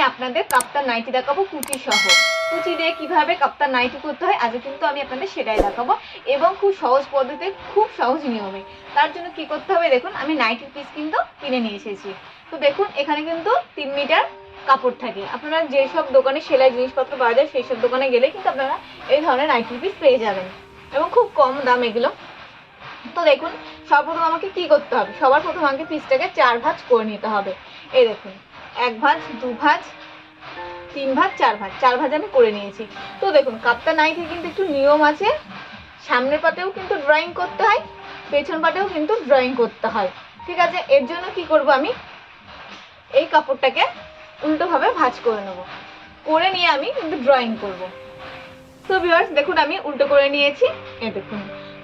আমি আপনাদের কাপ্তান নাইটি দেখাবো কুচি সহ। কুচি দিয়ে কীভাবে কাপ্তান নাইটি করতে হয়, আজকে কিন্তু আমি আপনাদের সেটাই দেখাবো। এবং খুব সহজ পদ্ধতিতে, খুব সহজ নিয়মে। তার জন্য কি করতে হবে দেখুন, আমি নাইটির পিস কিন্তু কিনে নিয়ে এসেছি। তো দেখুন, এখানে কিন্তু তিন মিটার কাপড় থাকে। আপনারা যেসব দোকানে সেলাই জিনিসপত্র পাওয়া যায় সেই সব দোকানে গেলে কিন্তু আপনারা এই ধরনের নাইটির পিস পেয়ে যাবেন। এবং খুব কম দাম এগুলো। তো দেখুন, সর্বপ্রথম আমাকে কি করতে হবে? সবার প্রথম আমাকে পিসটাকে চার ভাঁজ করে নিতে হবে। এই দেখুন। ভাঁজ দু ভাঁজ তিন ভাঁজ চার ভাঁজ চার ভাঁজ আমি করে নিয়েছি। তো দেখুন কাপ্তা নাইটি কিন্তু একটু নিয়ম আছে। সামনের পাটেও কিন্তু ড্রয়িং করতে হয়, পেছন পাটেও কিন্তু ড্রয়িং করতে হয়। ঠিক আছে? এর জন্য কি করব আমি? এই কাপড়টাকে উল্টোভাবে ভাঁজ করে নেব। করে নিয়ে আমি কিন্তু ড্রয়িং করব। তো ভিউয়ার্স দেখুন, আমি উল্টো করে নিয়েছি। এ দেখুন।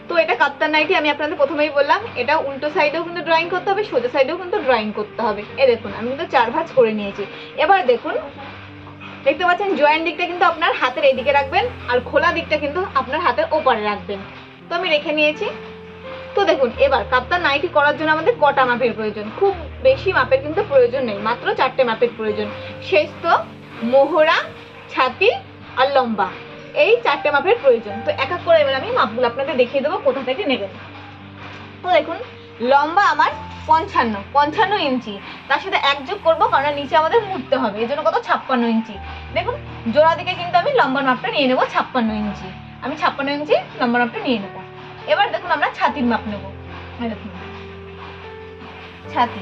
তো এটা কাপ্তান নাইটি আমি আপনাদের প্রথমেই বললাম, এটা উল্টো সাইডেও কিন্তু ড্রয়িং করতে হবে, সোজা সাইডেও কিন্তু ড্রয়িং করতে হবে। এ দেখুন, আমি কিন্তু চার ভাঁজ করে নিয়েছি। এবার দেখুন, দেখতে পাচ্ছেন জয়েন্ট দিকটা কিন্তু আপনার হাতের এইদিকে রাখবেন আর খোলা দিকটা কিন্তু আপনার হাতের ওপারে রাখবেন। তো আমি রেখে নিয়েছি। তো দেখুন, এবার কাপ্তান নাইটি করার জন্য আমাদের কটা মাপের প্রয়োজন। খুব বেশি মাপের কিন্তু প্রয়োজন নেই, মাত্র চারটে মাপের প্রয়োজন। শেষ তো মোহরা, ছাতি আর লম্বা। এই চারটে মাপের প্রয়োজন। তো এক এক করে এবার আমি মাপগুলো আপনাদের দেখিয়ে দেবো, কোথা থেকে নেবেন। তো দেখুন, লম্বা আমার পঞ্চান্ন পঞ্চান্ন ইঞ্চি। তার সাথে এক যোগ করব, কারণ নিচে আমাদের মুড়তে হবে। এই জন্য কত? ছাপ্পান্ন ইঞ্চি। দেখুন, জোড়া দিকে কিন্তু আমি লম্বা মাপটা নিয়ে নেব, ছাপ্পান্ন ইঞ্চি। আমি ছাপ্পান্ন ইঞ্চি, লম্বা মাপটা নিয়ে নেব। এবার দেখুন, আমরা ছাতির মাপ নেব। দেখুন। ছাতি।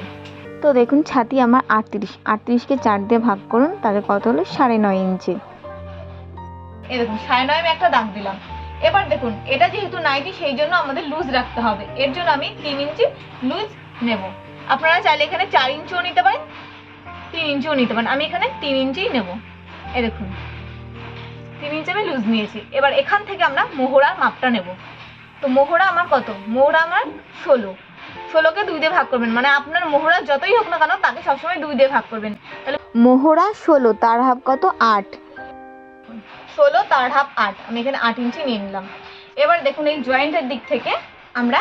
তো দেখুন, ছাতি আমার আটত্রিশ। আটত্রিশকে চার দিয়ে ভাগ করুন, তাহলে কত হলো? সাড়ে নয় ইঞ্চি। এই দেখুন, সাড়ে নয় আমি একটা দাগ দিলাম। এবার দেখুন, এটা যেহেতু নাইটি, সেই জন্য আমাদের লুজ রাখতে হবে। এর জন্য আমি তিন ইঞ্চি লুজ নেব। আপনারা চাইলে এখানে চার ইঞ্চিও নিতে পারেন, তিন ইঞ্চিও নিতে পারেন। আমি এখানে তিন ইঞ্চিই নেব। এ দেখুন, তিন ইঞ্চি আমি লুজ নিয়েছি। এবার এখান থেকে আমরা মোহরার মাপটা নেব। তো মোহরা আমার কত? মোহরা আমার ষোলো। ষোলোকে দুই দিয়ে ভাগ করবেন। মানে আপনার মোহরা যতই হোক না কেন, তাকে সবসময় দুই দিয়ে ভাগ করবেন। তাহলে মোহরা ষোলো, তার হাফ কত? আট। ষোলো, তার হাফ আট। আমি এখানে আট ইঞ্চি নিয়ে নিলাম। এবার দেখুন এই জয়েন্টের দিক থেকে আমরা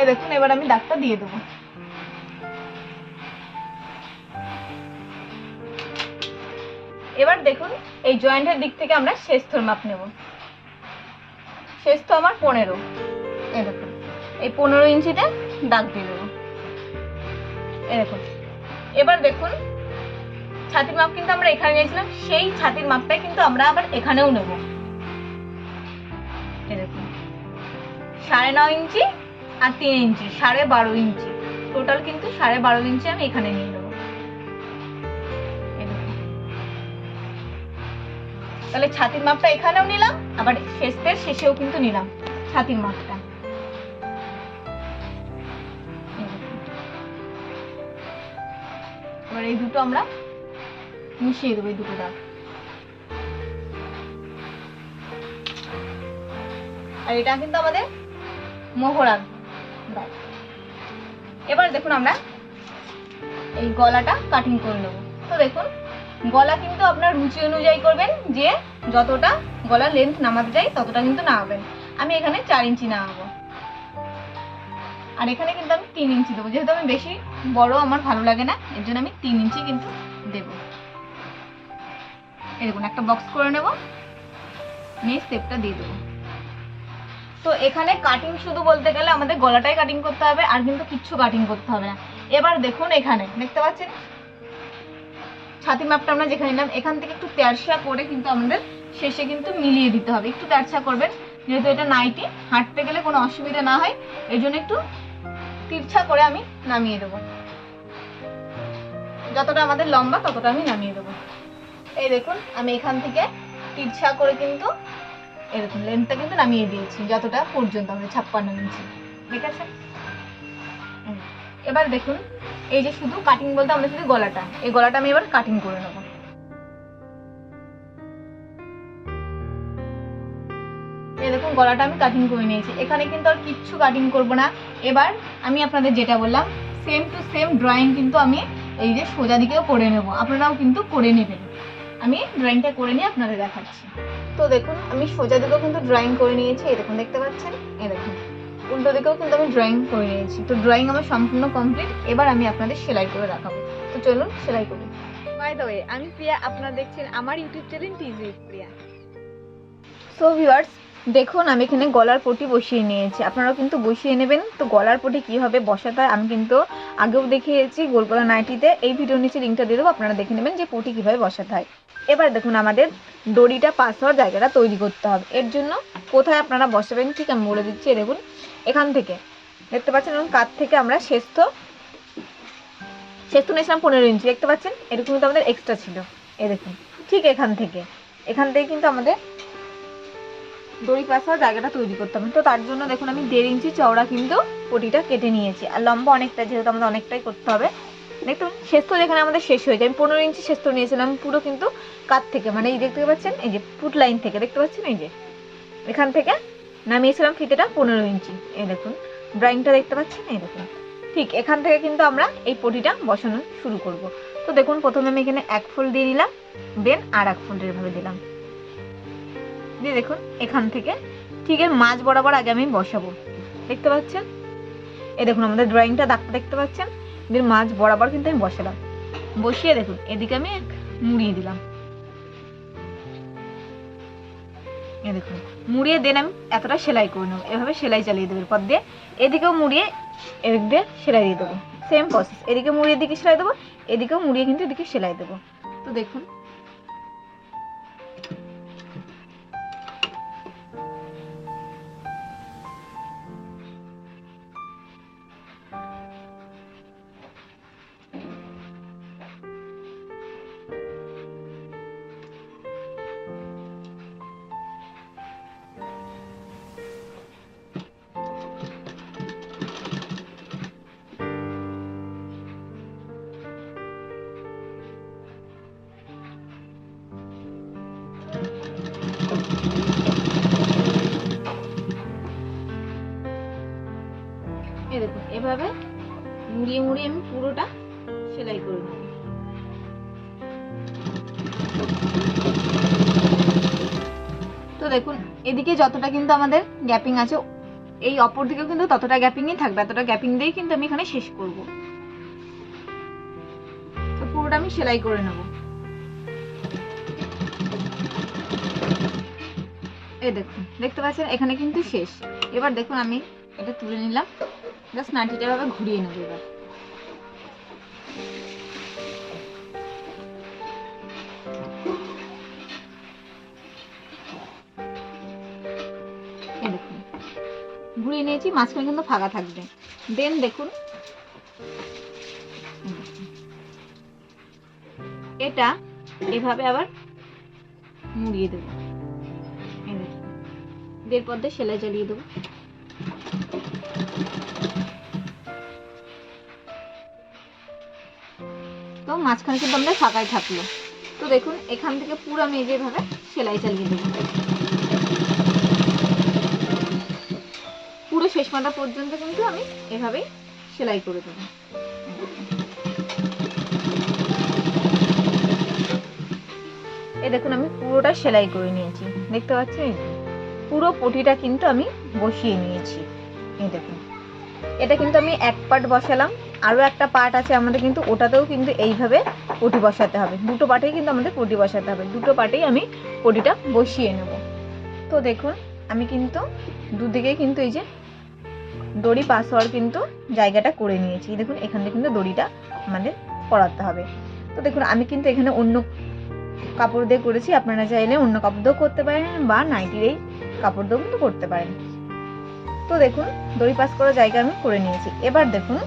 এ দেখুন, এবার আমি দাগটা দিয়ে দেবো। এবার দেখুন, এই জয়েন্টের দিক থেকে আমরা শেষথর মাপ নেব। শেষথ আমার পনেরো। এই দেখুন, এই পনেরো ইঞ্চিতে দাগ দিয়ে দেবো। এই দেখুন, এবার দেখুন ছাতির মাপ কিন্তু আমরা এখানে নিয়েছিলাম, সেই ছাতির মাপটাই কিন্তু আমরা আবার এখানেও নেব। সাড়ে নয় ইঞ্চি আর তিন ইঞ্চি, সাড়ে বারো ইঞ্চি। টোটাল কিন্তু সাড়ে বারো ইঞ্চি আমি এখানে নিয়ে নেব। তাহলে ছাতির মাপটা এখানেও নিলাম, আবার শেষের শেষেও কিন্তু নিলাম ছাতির মাপটা। এবার এই দুটো আমরা মিশিয়ে দেবো এই দুটো দাগ আর এটা কিন্তু আমাদের মোহরার দাগ এবার দেখুন আমরা এই গলাটা কাটিং করে নেব। তো দেখুন, গলা কিন্তু আপনার রুচি অনুযায়ী করবেন যে যতটা গলার লেন্থ নামাতে চাই, ততটা কিন্তু নামাবেন। আমি এখানে চার ইঞ্চি নামাবো। আর এখানে কিন্তু আমি তিন ইঞ্চি দেবো। যেহেতু আমি বেশি বড়, আমার ভালো লাগে না, এর জন্য আমি তিন ইঞ্চি কিন্তু দেবো। দেখুন, একটা বক্স করে নেব। নিয়ে স্টেপটা দিয়ে দেবো। তো এখানে কাটিং শুধু বলতে গেলে আমাদের গলাটাই কাটিং করতে হবে, আর কিন্তু কিচ্ছু কাটিং করতে হবে না। এবার দেখুন এখানে, দেখতে পাচ্ছেন? ছাতি মাপটা আমরা যেখানে নিলাম, এখান থেকে একটু তেরসা করে কিন্তু আমাদের শেষে কিন্তু মিলিয়ে দিতে হবে। একটু তেরসা করবেন, যেহেতু এটা নাইটি হাঁটতে গেলে কোনো অসুবিধা না হয়। এই জন্য একটু তিরছা করে আমি নামিয়ে দেবো। যতটা আমাদের লম্বা, ততটা আমি নামিয়ে দেবো। এই দেখুন, আমি এখান থেকে তিরছা করে কিন্তু এরকম লেন্থটা কিন্তু নামিয়ে দিয়েছি, যতটা পর্যন্ত আমাদের ছাপ্পান্ন ইঞ্চি। ঠিক আছে? এবার দেখুন, এই যে শুধু কাটিং বলতে আমরা শুধু গলাটা, এই গলাটা আমি এবার কাটিং করে নেব। দেখুন, গলাটা আমি কাটিং করে নিয়েছি। এখানে কিন্তু আর কিচ্ছু কাটিং করব না। এবার আমি আপনাদের যেটা বললাম সেম টু সেম ড্রয়িং কিন্তু আমি এই যে সোজা দিকেও করে নেব। আপনারাও কিন্তু করে নেবেন। আমি ড্রয়িংটা করে নিয়ে আপনাদের দেখাচ্ছি। তো দেখুন, আমি সোজা দিকেও কিন্তু ড্রয়িং করে নিয়েছি, এই দেখুন, দেখতে পাচ্ছেন? এই দেখুন, উল্টো দিকেও কিন্তু আমি ড্রয়িং করে নিয়েছি। তো ড্রয়িং আমার সম্পূর্ণ কমপ্লিট এবার আমি আপনাদের সেলাই করে দেখাবো। তো চলুন, সেলাই করি। বাই দ্য ওয়ে আমি প্রিয়া, আপনারা দেখছেন আমার YouTube channel TG Priya so viewers দেখুন, আমি এখানে গলার পটি বসিয়ে নিয়েছি। আপনারাও কিন্তু বসিয়ে নেবেন। তো গলার পটি কীভাবে বসাতে হয় আমি কিন্তু আগেও দেখিয়েছি গোলগলা নাইটিতে। এই ভিডিওর নিচে লিঙ্কটা দিয়ে দেবো, আপনারা দেখে নেবেন যে পটি কীভাবে বসাতে হয়। এবার দেখুন, আমাদের দড়িটা পাস হওয়ার জায়গাটা তৈরি করতে হবে। এর জন্য কোথায় আপনারা বসাবেন, ঠিক আমি বলে দিচ্ছি দেখুন, এখান থেকে। দেখতে পাচ্ছেন, এবং কাত থেকে আমরা শেস্ত শেস্ত নিয়েছিলাম পনেরো ইঞ্চি, দেখতে পাচ্ছেন? এরকম কিন্তু আমাদের এক্সট্রা ছিল। এ দেখুন, ঠিক এখান থেকে। এখান থেকে কিন্তু আমাদের দড়ি হওয়ার জায়গাটা তৈরি করতে হবে। তো তার জন্য দেখুন আমি দেড় ইঞ্চি চওড়া কিন্তু পটিটা কেটে নিয়েছি। আর লম্বা অনেকটা, যেহেতু আমাদের অনেকটাই করতে হবে। দেখুন, শেষ তো যেখানে আমাদের শেষ হয়েছে আমি পনেরো ইঞ্চি শেষ নিয়েছিলাম, পুরো কিন্তু কাত থেকে। মানে এই দেখতে পাচ্ছেন, এই যে ফুট লাইন থেকে। দেখতে পাচ্ছেন, এই যে এখান থেকে নামিয়েছিলাম ফিতেটা পনেরো ইঞ্চি। এই দেখুন ড্রয়িংটা দেখতে পাচ্ছেন? এই দেখুন। ঠিক, এখান থেকে কিন্তু আমরা এই পটিটা বসানো শুরু করব। তো দেখুন, প্রথমে আমি এখানে এক ফুল দিয়ে নিলাম দেন আর এক ফুল এভাবে দিলাম। দিয়ে দেখুন, এখান থেকে ঠিক এর মাঝ বরাবর আগে আমি বসাবো। দেখতে পাচ্ছেন? এই দেখুন, আমাদের ড্রয়িংটা দাগটা দেখতে পাচ্ছেন? এর মাছ বরাবর কিন্তু আমি বসালাম। বসিয়ে দেখুন, এদিকে আমি মুড়িয়ে দিলাম। এই দেখুন, মুড়িয়ে দেন আমি এতটা সেলাই করে নেব। এভাবে সেলাই চালিয়ে দেবো এরপর দিয়ে। এদিকেও মুড়িয়ে, এদিক দিয়ে সেলাই দিয়ে দেবো। সেম প্রসেস এদিকে মুড়িয়ে দিকে সেলাই দেবো, এদিকেও মুড়িয়ে, কিন্তু এদিকে সেলাই দেবো। তো দেখুন মুড়িয়ে আমি পুরোটা সেলাই করে নেব। তো দেখুন, এদিকে যতটা কিন্তু আমাদের গ্যাপিং আছে, এই অপর দিকেও কিন্তু ততটা গ্যাপিংই থাকবে, এতটা গ্যাপিং দিয়েই কিন্তু আমি এখানে শেষ করব। তো পুরোটা আমি সেলাই করে নেব। এই দেখুন, দেখতে পাচ্ছেন, এখানে কিন্তু শেষ। এবার দেখুন আমি এটা তুলে নিলাম, জাস্ট নাইটিটা ভাবে ঘুরিয়ে নেব এবার। ঘুরিয়ে নিয়েছি, মাঝখানে কিন্তু ফাঁকা থাকবে। দেন দেখুন। এটা এভাবে আবার মুড়িয়ে দেবো। দেড় পর দিয়ে সেলাই চালিয়ে দেবো। তো মাঝখানে কিন্তু আমাদের ফাঁকাই থাকল। তো দেখুন, এখান থেকে পুরো আমি যেভাবে সেলাই চালিয়ে দেবো। শেষ মাথা পর্যন্ত কিন্তু আমি এভাবেই সেলাই করে দেবো। এ দেখুন, আমি পুরোটা সেলাই করে নিয়েছি। দেখতে পাচ্ছেন? পুরো পটিটা কিন্তু আমি বসিয়ে নিয়েছি। এই দেখুন। এটা কিন্তু আমি এক পার্ট বসালাম। আরও একটা পার্ট আছে আমাদের কিন্তু, ওটাতেও কিন্তু এইভাবে পটি বসাতে হবে। দুটো পার্টেই কিন্তু আমাদের পটি বসাতে হবে। দুটো পার্টেই আমি পটিটা বসিয়ে নেব। তো দেখুন, আমি কিন্তু দুদিকে কিন্তু এই যে দড়ি পাস হওয়ার কিন্তু জায়গাটা করে নিয়েছি। দেখুন, এখান থেকে কিন্তু দড়িটা আমাদের পরাতে হবে। তো দেখুন, আমি কিন্তু এখানে অন্য কাপড় দিয়ে করেছি। আপনারা চাইলে অন্য কাপড় দিয়েও করতে পারেন বা নাইটির এই কাপড় দিয়েও কিন্তু করতে পারেন। তো দেখুন, দড়ি পাস করার জায়গা আমি করে নিয়েছি। এবার দেখুন,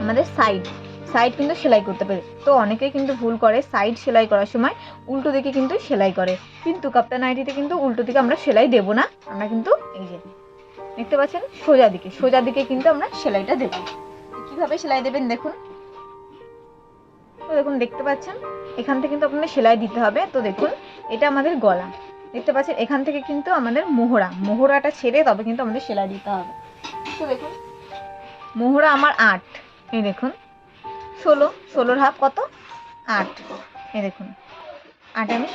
আমাদের সাইড সাইড কিন্তু সেলাই করতে পারে। তো অনেকেই কিন্তু ভুল করে সাইড সেলাই করার সময় উল্টো দিকে কিন্তু সেলাই করে। কিন্তু কাপ্তান নাইটিতে কিন্তু উল্টো দিকে আমরা সেলাই দেব না। আমরা কিন্তু এই যে দেখতে পাচ্ছেন? সোজা দিকে সোজা দিকে কিন্তু আমরা সেলাইটা দেব। কীভাবে সেলাই দেবেন দেখুন? তো দেখুন, দেখতে পাচ্ছেন? এখান থেকে কিন্তু আপনাদের সেলাই দিতে হবে। তো দেখুন, এটা আমাদের গলা। দেখতে পাচ্ছেন, এখান থেকে কিন্তু আমাদের মোহরা। মোহরাটা ছেড়ে তবে কিন্তু আমাদের সেলাই দিতে হবে। তো দেখুন, মোহরা আমার আট। এই দেখুন, ষোলো, ষোলোর হাফ কত? আট। এই দেখুন, আট আমি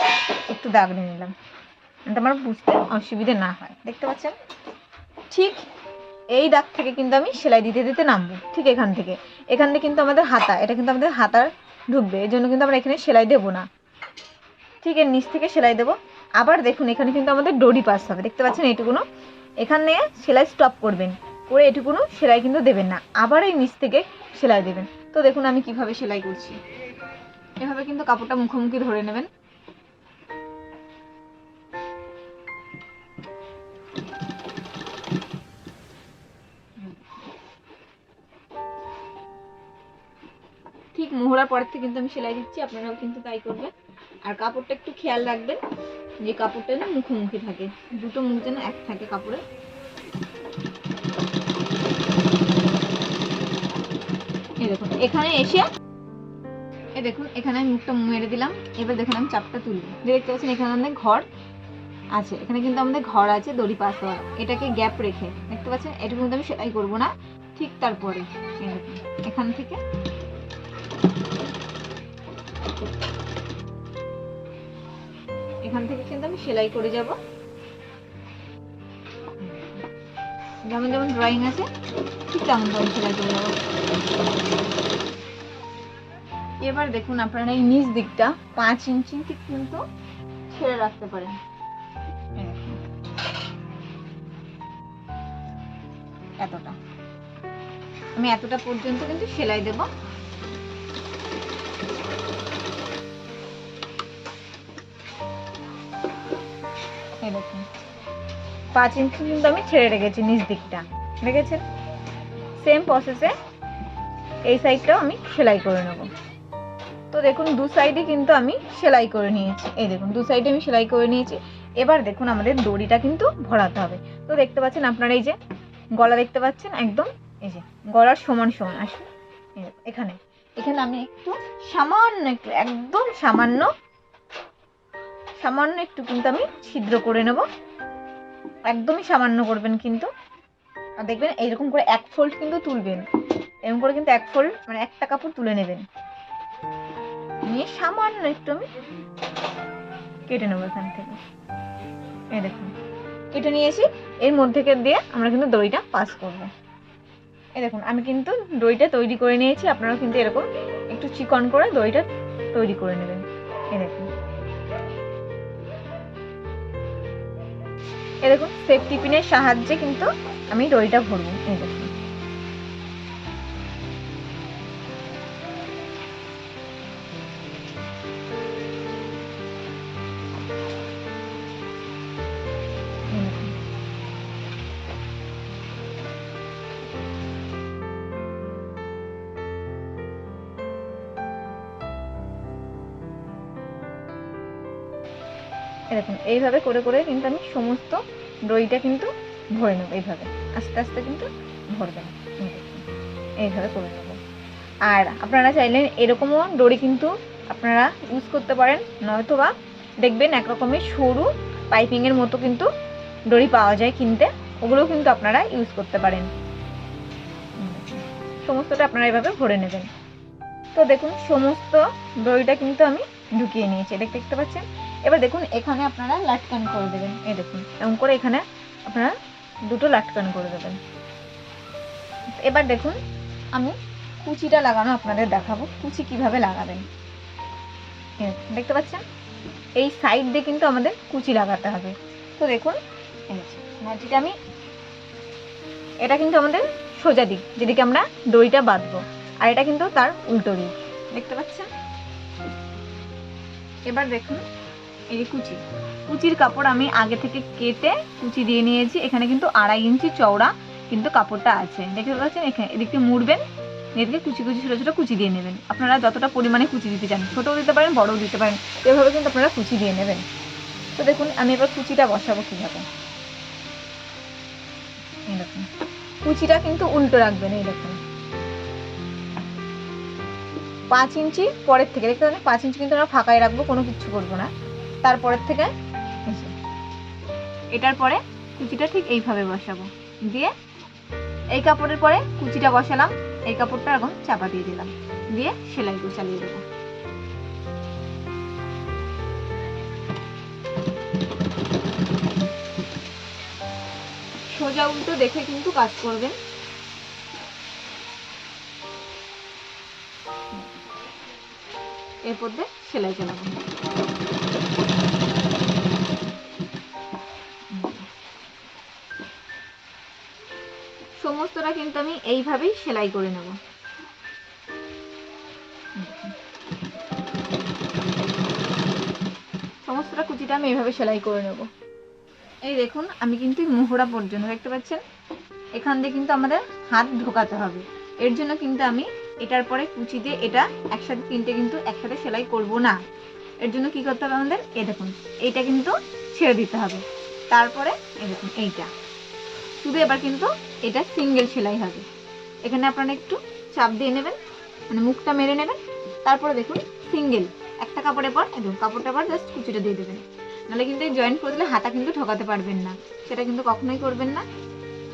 একটু দাগ নিয়ে নিলাম। যাতে আমার বুঝতে অসুবিধে না হয়। দেখতে পাচ্ছেন? ঠিক এই দাগ থেকে কিন্তু আমি সেলাই দিতে দিতে নামবো, ঠিক এখান থেকে। এখান থেকে কিন্তু আমাদের হাতা, এটা কিন্তু আমাদের হাতার ঢুকবে, এই জন্য কিন্তু আমরা এখানে সেলাই দেবো না। ঠিক এর নিচ থেকে সেলাই দেবো। আবার দেখুন, এখানে কিন্তু আমাদের ডরি পাস হবে, দেখতে পাচ্ছেন এইটুকুনো? এখানে সেলাই স্টপ করবেন, করে এটুকুনো সেলাই কিন্তু দেবেন না, আবার এই নিচ থেকে সেলাই দেবেন। তো দেখুন আমি কীভাবে সেলাই করছি। এভাবে কিন্তু কাপড়টা মুখোমুখি ধরে নেবেন। ঠিক মোহরার পরের থেকে কিন্তু আমি সেলাই দিচ্ছি, আপনারাও কিন্তু তাই করবেন। আর কাপড়টা একটু খেয়াল রাখবেন, যে কাপড়টা না মুখোমুখি থাকে। দুটো মুখ যেন এক থাকে কাপড়ে। এই দেখুন, এখানে এসে, এই দেখুন, এখানে আমি মুখটা মেরে দিলাম। এবার দেখুন আমি চাপটা তুলবো দেখতে পাচ্ছেন, এখানে আমাদের ঘর আছে। এখানে কিন্তু আমাদের ঘর আছে, দড়ি পাস হওয়া এটাকে গ্যাপ রেখে। দেখতে পাচ্ছেন, এটুকু কিন্তু আমি সেলাই করব না। ঠিক তারপরে এখান থেকে এখান থেকে কিন্তু আমি সেলাই করে যাব। যেমন যেমন ড্রয়িং আছে, ঠিক তেমন তেমন সেলাই করে যাব। এবার দেখুন আপনারা এই নিচ দিকটা পাঁচ ইঞ্চি কিন্তু ছেড়ে রাখতে পারেন। এতটা। আমি এতটা পর্যন্ত কিন্তু সেলাই দেবো। পাঁচ ইঞ্চি কিন্তু আমি ছেড়ে রেখেছি নিচ দিকটা। দেখেছেন? সেম প্রসেসে এই সাইডটাও আমি সেলাই করে নেব। তো দেখুন, দু সাইডে কিন্তু আমি সেলাই করে নিয়েছি। এই দেখুন, দু সাইডে আমি সেলাই করে নিয়েছি। এবার দেখুন, আমাদের দড়িটা কিন্তু ভরাতে হবে। তো দেখতে পাচ্ছেন আপনারা এই যে, গলা দেখতে পাচ্ছেন? একদম এই যে, গলার সমান সমান, আসুন। এখানে। এখানে আমি একটু সামান্য একটু, একদম সামান্য সামান্য একটু কিন্তু আমি ছিদ্র করে নেব। একদমই সামান্য করবেন কিন্তু। আর দেখবেন এইরকম করে এক ফোল্ড কিন্তু তুলবেন। এরকম করে কিন্তু এক ফোল্ড মানে একটা কাপড় তুলে নেবেন। নিয়ে সামান্য একটু আমি কেটে নেব এখান থেকে। এই দেখুন, কেটে নিয়েছি এর মধ্যে দিয়ে আমরা কিন্তু দইটা পাস করব। এই দেখুন, আমি কিন্তু দইটা তৈরি করে নিয়েছি। আপনারাও কিন্তু এরকম একটু চিকন করে দইটা তৈরি করে নেবেন। এই দেখুন। দেখুন সেফটি পিনের সাহায্যে কিন্তু আমি দড়িটা ভরবো। এই দেখুন। দেখুন এইভাবে করে করে কিন্তু আমি সমস্ত দইটা কিন্তু ভরে নেব এইভাবে। আস্তে আস্তে কিন্তু ভরবেন এইভাবে করে নেব। আর আপনারা চাইলেন এরকমও দড়ি কিন্তু আপনারা ইউজ করতে পারেন নয়তো বা দেখবেন এক রকমের সরু পাইপিংয়ের মতো কিন্তু দড়ি পাওয়া যায় কিনতে, ওগুলোও কিন্তু আপনারা ইউজ করতে পারেন। সমস্তটা আপনারা এভাবে ভরে নেবেন। তো দেখুন, সমস্ত দড়িটা কিন্তু আমি ঢুকিয়ে নিয়েছি। এটা দেখতে পাচ্ছেন? এবার দেখুন, এখানে আপনারা লাটকান করে দেবেন। এই দেখুন এমন করে এখানে আপনারা দুটো লাটকান করে দেবেন। এবার দেখুন, আমি কুচিটা লাগানো আপনাদের দেখাবো। কুচি কীভাবে লাগাবেন। দেখতে পাচ্ছেন? এই সাইড দিয়ে কিন্তু আমাদের কুচি লাগাতে হবে। তো দেখুন মাটিটা আমি, এটা কিন্তু আমাদের সোজা দিক, যেদিকে আমরা দড়িটা বাঁধবো। আর এটা কিন্তু তার উল্টো দিক। দেখতে পাচ্ছেন? এবার দেখুন এই কুচি। কুচির কাপড় আমি আগে থেকে কেটে কুচি দিয়ে নিয়েছি। এখানে কিন্তু আড়াই ইঞ্চি চওড়া কিন্তু কাপড়টা আছে। দেখতে পাচ্ছেন? এখানে এদিকে মুড়বেন, এদিকে কুচি কুচি ছোটো ছোটো কুচি দিয়ে নেবেন। আপনারা যতটা পরিমাণে কুচি দিতে চান, ছোটও দিতে পারেন, বড়ও দিতে পারেন, এভাবে কিন্তু আপনারা কুচি দিয়ে নেবেন। তো দেখুন, আমি এবার কুচিটা বসাবো কীভাবে। দেখুন, কুচিটা কিন্তু উল্টো রাখবেন, এই দেখুন। পাঁচ ইঞ্চি পরের থেকে, দেখতে পাচ্ছেন? পাঁচ ইঞ্চি কিন্তু আমরা ফাঁকায় রাখব, কোনো কিচ্ছু করব না। তারপরের থেকে এটার পরে কুচিটা ঠিক এইভাবে বসাবো। দিয়ে এই কাপড়ের পরে কুচিটা বসালাম, এই কাপড়টা এখন চাপা দিয়ে দিলাম। দিয়ে সেলাই চালিয়ে দেবো। সোজা উল্টো দেখে কিন্তু কাজ করবেন এরপর দিয়ে সেলাই চালাবো। সমস্তটা কিন্তু আমি এইভাবেই সেলাই করে নেব। সমস্তটা কুচিটা আমি এইভাবে সেলাই করে নেব। এই দেখুন, আমি কিন্তু মোহরা পর্যন্ত দেখতে পাচ্ছেন? এখান দিয়ে কিন্তু আমাদের হাত ঢোকাতে হবে। এর জন্য কিন্তু আমি এটার পরে কুচি দিয়ে এটা একসাথে, তিনটে কিন্তু একসাথে সেলাই করব না। এর জন্য কি করতে হবে আমাদের? এই দেখুন, এইটা কিন্তু ছেড়ে দিতে হবে। তারপরে এই দেখুন, এইটা। শুধু এবার কিন্তু এটা সিঙ্গেল সেলাই হবে। এখানে আপনারা একটু চাপ দিয়ে নেবেন মানে মুখটা মেরে নেবেন, তারপরে দেখুন সিঙ্গেল একটা কাপড়ের পর একদম কাপড়টা পর জাস্ট কুচিটা দিয়ে দেবেন। নাহলে কিন্তু এই জয়েন্ট করে দিলে হাতা কিন্তু ঠকাতে পারবেন না। সেটা কিন্তু কখনোই করবেন না।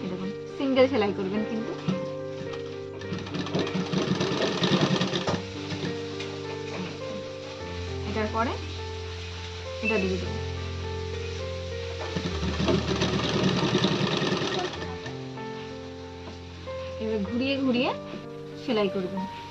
দেখুন সিঙ্গেল সেলাই করবেন কিন্তু। এটার পরে এটা দিয়ে দেবো ঘুরিয়ে ঘুরিয়ে সেলাই করবেন।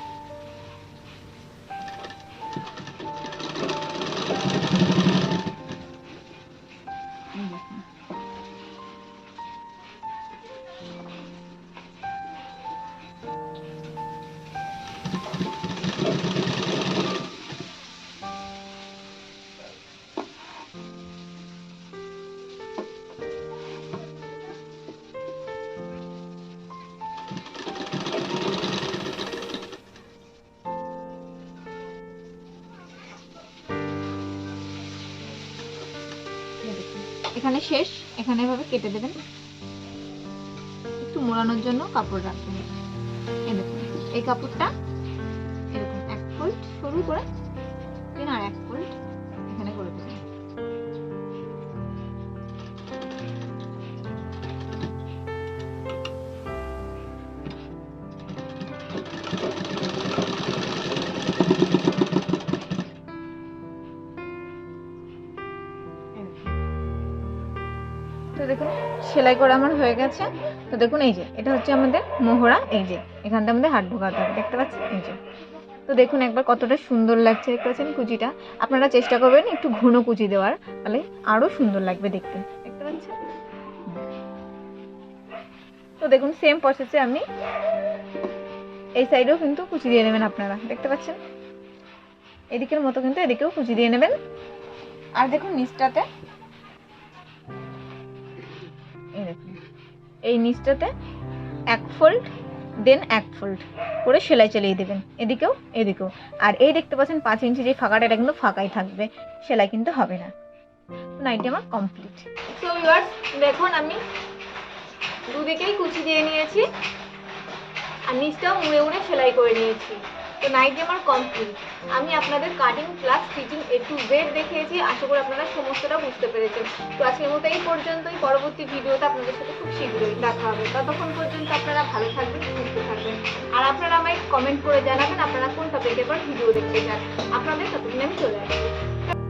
এখানে শেষ। এখানে এভাবে কেটে দেবেন। একটু মোড়ানোর জন্য কাপড় রাখবেন। এই কাপড়টা এরকম এক ফোল্ড সরু করে আর এক ফোল্ড সেলাই করা আমার হয়ে গেছে। তো দেখুন, এই যে, এটা হচ্ছে আমাদের মোহরা। এই যে, এখানটা আমাদের হাত ঢোকাতে হবে, দেখতে পাচ্ছেন? এই যে। তো দেখুন, একবার কতটা সুন্দর লাগছে, দেখতে পাচ্ছেন কুচিটা? আপনারা চেষ্টা করবেন একটু ঘন কুচি দেওয়ার, তাহলে আরও সুন্দর লাগবে দেখতে। দেখতে পাচ্ছেন? তো দেখুন সেম প্রসেসে আমি এই সাইডেও কিন্তু কুচি দিয়ে নেবেন আপনারা, দেখতে পাচ্ছেন? এদিকের মতো কিন্তু এদিকেও কুচি দিয়ে নেবেন। আর দেখুন, নিচটাতে এই নিচটাতে এক ফোল্ড দেন এক ফোল্ড করে সেলাই চালিয়ে দেবেন। এদিকেও এদিকেও। আর এই দেখতে পাচ্ছেন পাঁচ ইঞ্চি যে ফাঁকাটা, এটা কিন্তু ফাঁকাই থাকবে। সেলাই কিন্তু হবে না। নাইটি আমার কমপ্লিট সো দেখুন আমি দুদিকেই কুচি দিয়ে নিয়েছি, আর নিচটাও মুড়ে উড়ে সেলাই করে নিয়েছি। তো নাইটি আমার কমপ্লিট আমি আপনাদের cutting plus stitching A to Z দেখিয়েছি, আশা করি আপনারা সমস্তটা বুঝতে পেরেছেন। তো আজকের মতো এই পর্যন্তই, পরবর্তী ভিডিওতে আপনাদের সাথে খুব শীঘ্রই দেখা হবে। ততক্ষণ পর্যন্ত আপনারা ভালো থাকবেন, সুস্থ থাকবেন। আর আপনারা আমায় কমেন্ট করে জানাবেন, আপনারা কোন টপিকের পর ভিডিও দেখতে চান। আপনাদের ততদিন আমি চলে আসব